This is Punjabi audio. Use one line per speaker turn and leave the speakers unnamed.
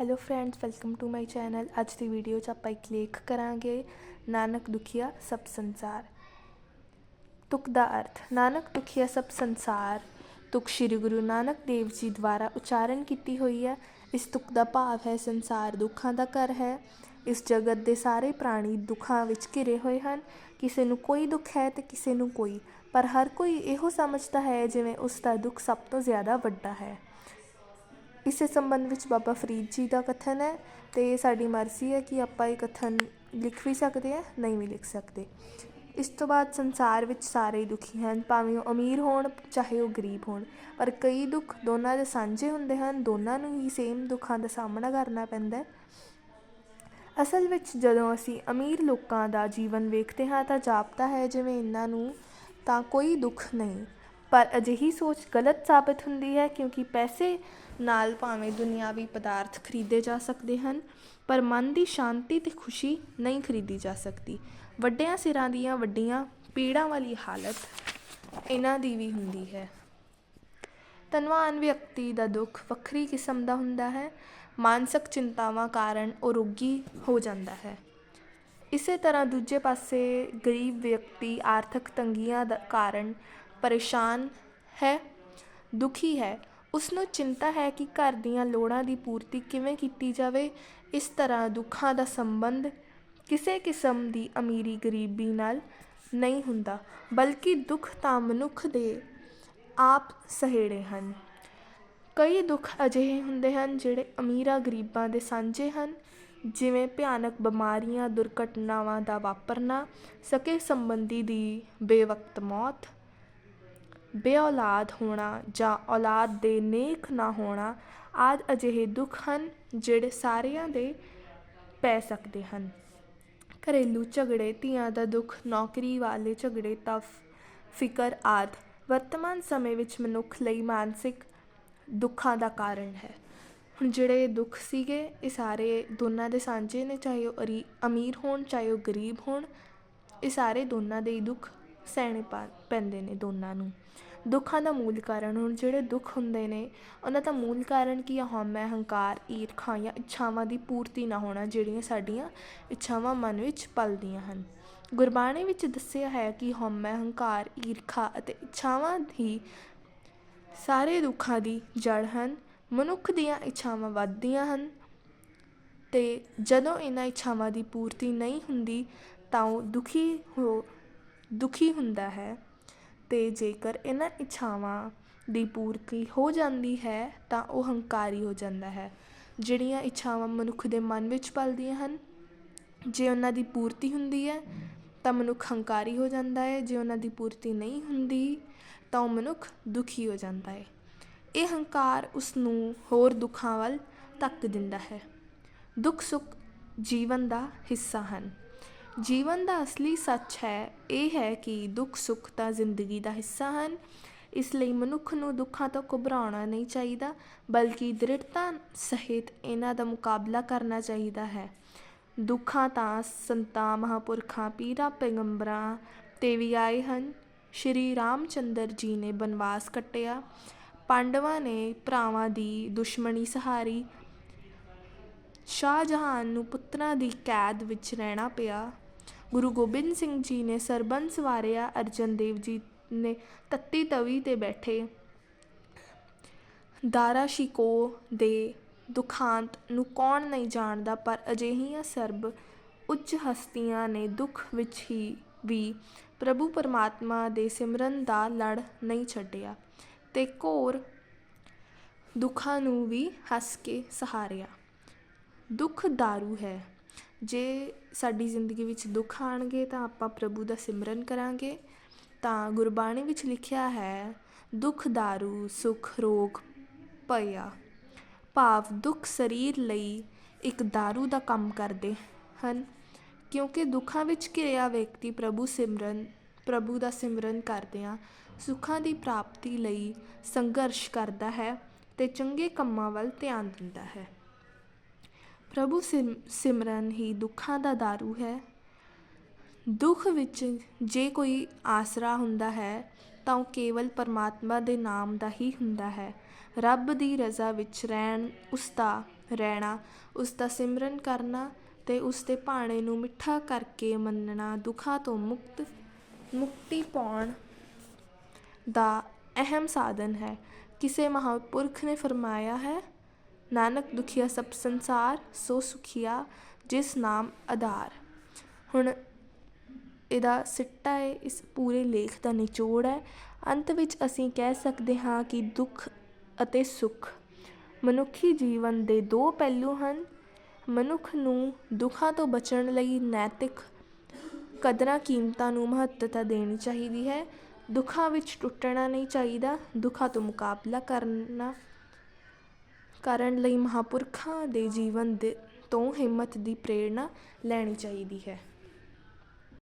Hello friends welcome to my channel ਅੱਜ ਦੀ ਵੀਡੀਓ 'ਚ ਆਪਾਂ ਇੱਕ ਲੇਖ ਕਰਾਂਗੇ, ਨਾਨਕ ਦੁਖੀਆ ਸਭ ਸੰਸਾਰ। ਤੁਕ ਦਾ ਅਰਥ, ਨਾਨਕ ਦੁਖੀਆ ਸਭ ਸੰਸਾਰ। ਤੁਕ ਸ੍ਰੀ ਗੁਰੂ ਨਾਨਕ ਦੇਵ ਜੀ ਦੁਆਰਾ ਉਚਾਰਨ ਕੀਤੀ ਹੋਈ ਹੈ। ਇਸ ਤੁਕ ਦਾ ਭਾਵ ਹੈ, ਸੰਸਾਰ ਦੁੱਖਾਂ ਦਾ ਘਰ ਹੈ। ਇਸ ਜਗਤ ਦੇ ਸਾਰੇ ਪ੍ਰਾਣੀ ਦੁੱਖਾਂ ਵਿੱਚ ਘਿਰੇ ਹੋਏ ਹਨ। ਕਿਸੇ ਨੂੰ ਕੋਈ ਦੁੱਖ ਹੈ ਤੇ ਕਿਸੇ ਨੂੰ ਕੋਈ। ਪਰ ਹਰ ਕੋਈ ਇਹੋ ਸਮਝਦਾ ਹੈ, ਜਿਵੇਂ ਉਸ ਦਾ ਦੁੱਖ ਸਭ ਤੋਂ ਜ਼ਿਆਦਾ ਵੱਡਾ ਹੈ। ਇਸੇ ਸੰਬੰਧ ਵਿੱਚ ਬਾਬਾ ਫਰੀਦ ਜੀ ਦਾ ਕਥਨ ਹੈ ਤੇ ਸਾਡੀ ਮਰਜ਼ੀ ਹੈ ਕਿ ਆਪਾਂ ਇਹ ਕਥਨ ਲਿਖ ਵੀ ਸਕਦੇ ਹਾਂ, ਨਹੀਂ ਵੀ ਲਿਖ ਸਕਦੇ। ਇਸ ਤੋਂ ਬਾਅਦ ਸੰਸਾਰ ਵਿੱਚ ਸਾਰੇ ਦੁਖੀ ਹਨ, ਭਾਵੇਂ ਉਹ ਅਮੀਰ ਹੋਣ, ਚਾਹੇ ਉਹ ਗਰੀਬ ਹੋਣ, ਪਰ ਕਈ ਦੁੱਖ ਦੋਨਾਂ ਦੇ ਸਾਂਝੇ ਹੁੰਦੇ ਹਨ, ਦੋਨਾਂ ਨੂੰ ਹੀ ਸੇਮ ਦੁੱਖਾਂ ਦਾ ਸਾਹਮਣਾ ਕਰਨਾ ਪੈਂਦਾ ਹੈ। ਅਸਲ ਵਿੱਚ ਜਦੋਂ ਅਸੀਂ ਅਮੀਰ ਲੋਕਾਂ ਦਾ ਜੀਵਨ ਵੇਖਦੇ ਹਾਂ ਤਾਂ ਜਾਪਦਾ ਹੈ ਜਿਵੇਂ ਇਹਨਾਂ ਨੂੰ ਤਾਂ ਕੋਈ ਦੁੱਖ ਨਹੀਂ ਪਰ ਅਜਿਹੀ ਸੋਚ ਗਲਤ ਸਾਬਤ ਹੁੰਦੀ ਹੈ ਕਿਉਂਕਿ ਪੈਸੇ ਨਾਲ ਭਾਵੇਂ ਦੁਨਿਆਵੀ ਪਦਾਰਥ ਖਰੀਦੇ ਜਾ ਸਕਦੇ ਹਨ, ਪਰ ਮਨ ਦੀ ਸ਼ਾਂਤੀ ਤੇ ਖੁਸ਼ੀ ਨਹੀਂ ਖਰੀਦੀ ਜਾ ਸਕਦੀ। ਵੱਡਿਆਂ ਸਿਰਾਂ ਦੀਆਂ ਵੱਡੀਆਂ ਪੀੜਾਂ ਵਾਲੀ ਹਾਲਤ ਇਹਨਾਂ ਦੀ ਵੀ ਹੁੰਦੀ ਹੈ। ਧਨਵਾਨ ਵਿਅਕਤੀ ਦਾ ਦੁੱਖ ਵੱਖਰੀ ਕਿਸਮ ਦਾ ਹੁੰਦਾ ਹੈ। ਮਾਨਸਿਕ ਚਿੰਤਾਵਾਂ ਕਾਰਨ ਉਹ ਰੋਗੀ ਹੋ ਜਾਂਦਾ ਹੈ। ਇਸੇ ਤਰ੍ਹਾਂ ਦੂਜੇ ਪਾਸੇ ਗਰੀਬ ਵਿਅਕਤੀ ਆਰਥਿਕ ਤੰਗੀਆਂ ਦਾ ਕਾਰਨ ਪਰੇਸ਼ਾਨ ਹੈ, ਦੁਖੀ ਹੈ। ਉਸ ਨੂੰ ਚਿੰਤਾ ਹੈ ਕਿ ਘਰ ਦੀਆਂ ਲੋੜਾਂ ਦੀ ਪੂਰਤੀ ਕਿਵੇਂ ਕੀਤੀ ਜਾਵੇ। ਇਸ ਤਰ੍ਹਾਂ ਦੁੱਖਾਂ ਦਾ ਸੰਬੰਧ ਕਿਸੇ ਕਿਸਮ ਦੀ ਅਮੀਰੀ ਗਰੀਬੀ ਨਾਲ ਨਹੀਂ ਹੁੰਦਾ, ਬਲਕਿ ਦੁੱਖ ਤਾਂ ਮਨੁੱਖ ਦੇ ਆਪ ਸਹੇੜੇ ਹਨ। ਕਈ ਦੁੱਖ ਅਜਿਹੇ ਹੁੰਦੇ ਹਨ ਜਿਹੜੇ ਅਮੀਰਾਂ ਗਰੀਬਾਂ ਦੇ ਸਾਂਝੇ ਹਨ, ਜਿਵੇਂ ਭਿਆਨਕ ਬਿਮਾਰੀਆਂ, ਦੁਰਘਟਨਾਵਾਂ ਦਾ ਵਾਪਰਨਾ ਸਕੇ ਸੰਬੰਧੀ ਦੀ ਬੇਵਕਤ ਮੌਤ। ਬੇਔਲਾਦ ਹੋਣਾ ਜਾਂ ਔਲਾਦ ਦੇ ਨੇਕ ਨਾ ਹੋਣਾ, ਆਦਿ ਅਜਿਹੇ ਦੁੱਖ ਹਨ ਜਿਹੜੇ ਸਾਰਿਆਂ ਦੇ ਪੈ ਸਕਦੇ ਹਨ। ਘਰੇਲੂ ਝਗੜੇ, ਧੀਆਂ ਦਾ ਦੁੱਖ, ਨੌਕਰੀ ਵਾਲੇ ਝਗੜੇ ਤਾਂ ਫਿਕਰ ਆਦਿ ਵਰਤਮਾਨ ਸਮੇਂ ਵਿੱਚ ਮਨੁੱਖ ਲਈ ਮਾਨਸਿਕ ਦੁੱਖਾਂ ਦਾ ਕਾਰਨ ਹੈ। ਹੁਣ ਜਿਹੜੇ ਦੁੱਖ ਸੀਗੇ, ਇਹ ਸਾਰੇ ਦੋਨਾਂ ਦੇ ਸਾਂਝੇ ਨੇ, ਚਾਹੇ ਉਹ ਅਰੀ, ਅਮੀਰ ਹੋਣ, ਚਾਹੇ ਉਹ ਗਰੀਬ ਹੋਣ, ਇਹ ਸਾਰੇ ਦੋਨਾਂ ਦੇ ਹੀ ਦੁੱਖ ਸਹਿਣੇ ਪਾ ਪੈਂਦੇ ਨੇ ਦੋਨਾਂ ਨੂੰ। ਦੁੱਖਾਂ ਦਾ ਮੂਲ ਕਾਰਨ ਹੁਣ ਜਿਹੜੇ ਦੁੱਖ ਹੁੰਦੇ ਨੇ, ਉਹਨਾਂ ਦਾ ਮੂਲ ਕਾਰਨ ਕੀ ਆ? ਹਉਮੈ ਹੰਕਾਰ, ਈਰਖਾ ਜਾਂ ਇੱਛਾਵਾਂ ਦੀ ਪੂਰਤੀ ਨਾ ਹੋਣਾ, ਜਿਹੜੀਆਂ ਸਾਡੀਆਂ ਇੱਛਾਵਾਂ ਮਨ ਵਿੱਚ ਪਲਦੀਆਂ ਹਨ। ਗੁਰਬਾਣੀ ਵਿੱਚ ਦੱਸਿਆ ਹੈ ਕਿ ਹਉਮੈ ਹੰਕਾਰ, ਈਰਖਾ ਅਤੇ ਇੱਛਾਵਾਂ ਹੀ ਸਾਰੇ ਦੁੱਖਾਂ ਦੀ ਜੜ ਹਨ। ਮਨੁੱਖ ਦੀਆਂ ਇੱਛਾਵਾਂ ਵੱਧਦੀਆਂ ਹਨ ਤੇ ਜਦੋਂ ਇਹਨਾਂ ਇੱਛਾਵਾਂ ਦੀ ਪੂਰਤੀ ਨਹੀਂ ਹੁੰਦੀ, ਤਾਂ ਉਹ ਦੁਖੀ ਹੋ ਦੁਖੀ ਹੁੰਦਾ ਹੈ ਅਤੇ ਜੇਕਰ ਇਹਨਾਂ ਇੱਛਾਵਾਂ ਦੀ ਪੂਰਤੀ ਹੋ ਜਾਂਦੀ ਹੈ ਤਾਂ ਉਹ ਹੰਕਾਰੀ ਹੋ ਜਾਂਦਾ ਹੈ। ਜਿਹੜੀਆਂ ਇੱਛਾਵਾਂ ਮਨੁੱਖ ਦੇ ਮਨ ਵਿੱਚ ਪਲਦੀਆਂ ਹਨ, ਜੇ ਉਹਨਾਂ ਦੀ ਪੂਰਤੀ ਹੁੰਦੀ ਹੈ ਤਾਂ ਮਨੁੱਖ ਹੰਕਾਰੀ ਹੋ ਜਾਂਦਾ ਹੈ, ਜੇ ਉਹਨਾਂ ਦੀ ਪੂਰਤੀ ਨਹੀਂ ਹੁੰਦੀ ਤਾਂ ਉਹ ਮਨੁੱਖ ਦੁਖੀ ਹੋ ਜਾਂਦਾ ਹੈ। ਇਹ ਹੰਕਾਰ ਉਸ ਨੂੰ ਹੋਰ ਦੁੱਖਾਂ ਵੱਲ ਧੱਕ ਦਿੰਦਾ ਹੈ। ਦੁੱਖ ਸੁੱਖ ਜੀਵਨ ਦਾ ਹਿੱਸਾ ਹਨ। ਜੀਵਨ ਦਾ ਅਸਲੀ ਸੱਚ ਹੈ, ਇਹ ਹੈ ਕਿ ਦੁੱਖ ਸੁੱਖ ਤਾਂ ਜ਼ਿੰਦਗੀ ਦਾ ਹਿੱਸਾ ਹਨ। ਇਸ ਲਈ ਮਨੁੱਖ ਨੂੰ ਦੁੱਖਾਂ ਤੋਂ ਘਬਰਾਉਣਾ ਨਹੀਂ ਚਾਹੀਦਾ, ਬਲਕਿ ਦ੍ਰਿੜਤਾ ਸਹਿਤ ਇਹਨਾਂ ਦਾ ਮੁਕਾਬਲਾ ਕਰਨਾ ਚਾਹੀਦਾ ਹੈ। ਦੁੱਖਾਂ ਤਾਂ ਸੰਤਾਂ, ਮਹਾਪੁਰਖਾਂ, ਪੀਰਾਂ, ਪੈਗੰਬਰਾਂ ਤੇ ਵੀ ਆਏ ਹਨ। ਸ਼੍ਰੀ ਰਾਮਚੰਦਰ ਜੀ ਨੇ ਬਨਵਾਸ ਕੱਟਿਆ। ਪਾਂਡਵਾਂ ਨੇ ਭਰਾਵਾਂ ਦੀ ਦੁਸ਼ਮਣੀ ਸਹਾਰੀ। ਸ਼ਾਹਜਹਾਨ ਨੂੰ ਪੁੱਤਰਾਂ ਦੀ ਕੈਦ ਵਿੱਚ ਰਹਿਣਾ ਪਿਆ। ਗੁਰੂ ਗੋਬਿੰਦ ਸਿੰਘ ਜੀ ਨੇ ਸਰਬੰਸ ਵਾਰਿਆ ਅਰਜਨ ਦੇਵ ਜੀ ਨੇ ਤੱਤੀ ਤਵੀ ਤੇ ਬੈਠੇ। ਦਾਰਾ ਸ਼ਿਕੋ ਦੇ ਦੁਖਾਂਤ ਨੂੰ ਕੌਣ ਨਹੀਂ ਜਾਣਦਾ, ਪਰ ਅਜਿਹੀਆਂ ਸਰਬ ਉੱਚ ਹਸਤੀਆਂ ਨੇ ਦੁੱਖ ਵਿੱਚ ਹੀ ਵੀ ਪ੍ਰਭੂ ਪਰਮਾਤਮਾ ਦੇ ਸਿਮਰਨ ਦਾ ਲੜ ਨਹੀਂ ਛੱਡਿਆ ਤੇ ਘੋਰ ਦੁੱਖਾਂ ਨੂੰ ਵੀ ਹੱਸ ਕੇ ਸਹਾਰਿਆ। ਦੁੱਖ दारू ਹੈ। ਜੇ ਸਾਡੀ ਜ਼ਿੰਦਗੀ ਵਿੱਚ ਦੁੱਖ ਆਣਗੇ ਤਾਂ ਆਪਾਂ ਪ੍ਰਭੂ ਦਾ ਸਿਮਰਨ ਕਰਾਂਗੇ ਤਾਂ ਗੁਰਬਾਣੀ ਵਿੱਚ ਲਿਖਿਆ ਹੈ ਦੁੱਖ दारू ਸੁਖ ਰੋਗ ਭਇਆ ਭਾਵ ਦੁੱਖ ਸਰੀਰ ਲਈ ਇੱਕ दारू ਦਾ ਕੰਮ ਕਰਦੇ ਹਨ ਕਿਉਂਕਿ ਦੁੱਖਾਂ ਵਿੱਚ ਘਿਰਿਆ ਵਿਅਕਤੀ ਪ੍ਰਭੂ ਸਿਮਰਨ ਪ੍ਰਭੂ ਦਾ ਸਿਮਰਨ ਕਰਦਿਆਂ ਸੁੱਖਾਂ ਦੀ ਪ੍ਰਾਪਤੀ ਲਈ ਸੰਘਰਸ਼ ਕਰਦਾ ਹੈ ਤੇ ਚੰਗੇ ਕੰਮਾਂ ਵੱਲ ਧਿਆਨ ਦਿੰਦਾ ਹੈ ਪ੍ਰਭੂ ਸਿਮ, ਸਿਮਰਨ ਹੀ ਦੁੱਖਾਂ ਦਾ दारू ਹੈ। ਦੁੱਖ ਵਿੱਚ ਜੇ ਕੋਈ ਆਸਰਾ ਹੁੰਦਾ ਹੈ, ਤਾਂ ਉਹ ਕੇਵਲ ਪਰਮਾਤਮਾ ਦੇ ਨਾਮ ਦਾ ਹੀ ਹੁੰਦਾ ਹੈ। ਰੱਬ ਦੀ ਰਜ਼ਾ ਵਿੱਚ ਰਹਿਣ, ਉਸ ਦਾ ਰਹਿਣਾ, ਉਸ ਦਾ ਸਿਮਰਨ ਕਰਨਾ ਤੇ ਉਸ ਦੇ ਭਾਣੇ ਨੂੰ ਮਿੱਠਾ ਕਰਕੇ ਮੰਨਣਾ ਦੁੱਖਾਂ ਤੋਂ ਮੁਕਤ, ਮੁਕਤੀ ਪਾਉਣ ਦਾ ਅਹਿਮ ਸਾਧਨ ਹੈ। ਕਿਸੇ ਮਹਾਂਪੁਰਖ ਨੇ ਫਰਮਾਇਆ ਹੈ ਨਾਨਕ ਦੁਖੀਆ ਸਭ ਸੰਸਾਰ, ਸੋ ਸੁਖੀਆ ਜਿਸ ਨਾਮ ਆਧਾਰ। ਹੁਣ ਇਹਦਾ ਸਿੱਟਾ ਹੈ ਇਸ ਪੂਰੇ ਲੇਖ ਦਾ ਨਿਚੋੜ ਹੈ। ਅੰਤ ਵਿੱਚ ਅਸੀਂ ਕਹਿ ਸਕਦੇ ਹਾਂ ਕਿ ਦੁੱਖ ਅਤੇ ਸੁੱਖ ਮਨੁੱਖੀ ਜੀਵਨ ਦੇ ਦੋ ਪਹਿਲੂ ਹਨ। ਮਨੁੱਖ ਨੂੰ ਦੁੱਖਾਂ ਤੋਂ ਬਚਣ ਲਈ ਨੈਤਿਕ ਕਦਰਾਂ ਕੀਮਤਾਂ ਨੂੰ ਮਹੱਤਤਾ ਦੇਣੀ ਚਾਹੀਦੀ ਹੈ। ਦੁੱਖਾਂ ਵਿੱਚ ਟੁੱਟਣਾ ਨਹੀਂ ਚਾਹੀਦਾ, ਦੁੱਖਾਂ ਤੋਂ ਮੁਕਾਬਲਾ ਕਰਨਾ ਕਰਨ ਲਈ ਮਹਾਂਪੁਰਖਾਂ ਦੇ ਜੀਵਨ ਦੇ ਤੋਂ ਹਿੰਮਤ ਦੀ ਪ੍ਰੇਰਨਾ ਲੈਣੀ ਚਾਹੀਦੀ ਹੈ।